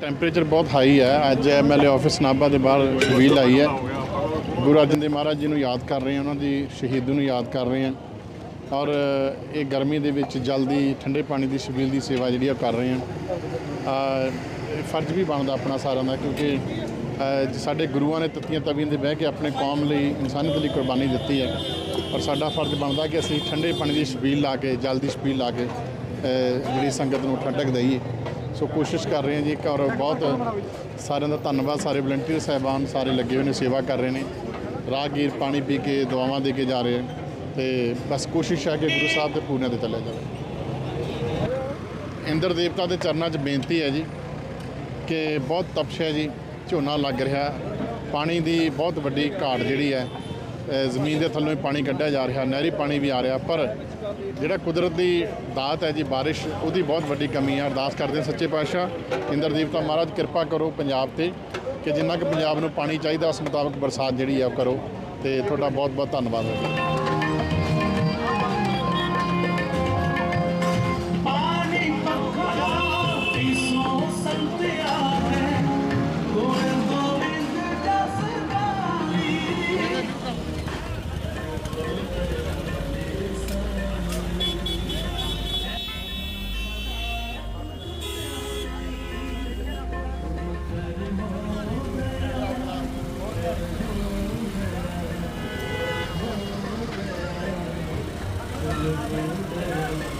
Temperature ਬਹੁਤ high ਹੈ। ਅੱਜ ਐਮਐਲਏ ਆਫਿਸ ਨਾਭਾ ਦੇ ਬਾਹਰ ਵੀਲ ਆਈ ਹੈ। ਗੁਰੂ ਅਰਜਨ ਦੇਵ ਮਹਾਰਾਜ ਜੀ ਨੂੰ ਯਾਦ ਕਰ ਰਹੇ ਹਾਂ, ਉਹਨਾਂ ਦੀ ਸ਼ਹੀਦ ਨੂੰ ਯਾਦ ਕਰ ਰਹੇ ਹਾਂ। ਔਰ ਇਹ ਗਰਮੀ ਦੇ ਵਿੱਚ ਜਲਦੀ ਠੰਡੇ ਪਾਣੀ ਦੀ ਛਬੀਲ ਦੀ ਸੇਵਾ ਜਿਹੜੀ ਆ ਕਰ ਰਹੇ ਹਾਂ। ਇਹ ਫਰਜ਼ ਵੀ ਬਣਦਾ ਆਪਣਾ ਸਾਰਿਆਂ ਦਾ ਕਿਉਂਕਿ ਸਾਡੇ ਗੁਰੂਆਂ ਨੇ ਤੱਤੀਆਂ ਤਵੀਆਂ ਦੇ ਬਹਿ ਕੇ ਆਪਣੇ ਕੌਮ ਲਈ, ਇਨਸਾਨੀਅਤ ਲਈ ਕੁਰਬਾਨੀ ਦਿੱਤੀ ਹੈ। ਔਰ ਸਾਡਾ ਫਰਜ਼ ਬਣਦਾ ਕਿ ਅਸੀਂ ਠੰਡੇ ਪਾਣੀ ਦੀ ਛਬੀਲ ਲਾ ਕੇ, ਜਲਦੀ ਛਬੀਲ ਲਾ ਕੇ ਜਿਹੜੀ ਸੰਗਤ ਨੂੰ ਠੰਡਕ ਦਈਏ। ਸੋ ਕੋਸ਼ਿਸ਼ ਕਰ ਰਹੇ ਹਾਂ ਜੀ ਔਰ ਬਹੁਤ ਸਾਰਿਆਂ ਦਾ ਧੰਨਵਾਦ, ਸਾਰੇ ਵਲੰਟੀਅਰ ਸਾਹਿਬਾਨ ਸਾਰੇ ਲੱਗੇ ਹੋਏ ਨੇ, ਸੇਵਾ ਕਰ ਰਹੇ ਨੇ। ਰਾਹਗੀਰ ਪਾਣੀ ਪੀ ਕੇ, ਦੁਆਵਾਂ ਦੇ ਕੇ ਜਾ ਰਹੇ ਹਨ ਤੇ ਬਸ ਕੋਸ਼ਿਸ਼ ਹੈ ਕਿ ਗੁਰੂ ਸਾਹਿਬ ਦੇ ਪੂਰਨਿਆਂ ਤੇ ਚੱਲਿਆ ਜਾਵੇ। ਇੰਦਰ ਦੇਵਤਾ ਦੇ ਚਰਨਾਂ 'ਚ ਬੇਨਤੀ ਹੈ ਜੀ ਕਿ ਬਹੁਤ ਤਪਸ਼ ਹੈ ਜੀ, ਝੋਨਾ ਲੱਗ ਰਿਹਾ, ਪਾਣੀ ਦੀ ਬਹੁਤ ਵੱਡੀ ਘਾਟ ਜਿਹੜੀ ਹੈ ਜ਼ਮੀਨ ਦੇ ਥੱਲੋਂ ਹੀ ਪਾਣੀ ਕੱਢਿਆ ਜਾ ਰਿਹਾ, ਨਹਿਰੀ ਪਾਣੀ ਵੀ ਆ ਰਿਹਾ, ਪਰ ਜਿਹੜਾ ਕੁਦਰਤ ਦੀ ਦਾਤ ਹੈ ਜੀ, ਬਾਰਿਸ਼, ਉਹਦੀ ਬਹੁਤ ਵੱਡੀ ਕਮੀ ਹੈ। ਅਰਦਾਸ ਕਰਦੇ ਹਾਂ ਸੱਚੇ ਪਾਤਸ਼ਾਹ, ਇੰਦਰ ਦੇਵਤਾ ਮਹਾਰਾਜ ਕਿਰਪਾ ਕਰੋ ਪੰਜਾਬ ਤੇ, ਕਿ ਜਿੰਨਾ ਕਿ ਪੰਜਾਬ ਨੂੰ ਪਾਣੀ ਚਾਹੀਦਾ, ਉਸ ਮੁਤਾਬਕ ਬਰਸਾਤ ਜਿਹੜੀ ਆ ਉਹ ਕਰੋ, ਤੇ ਤੁਹਾਡਾ ਬਹੁਤ ਬਹੁਤ ਧੰਨਵਾਦ ਹੋਵੇਗਾ thank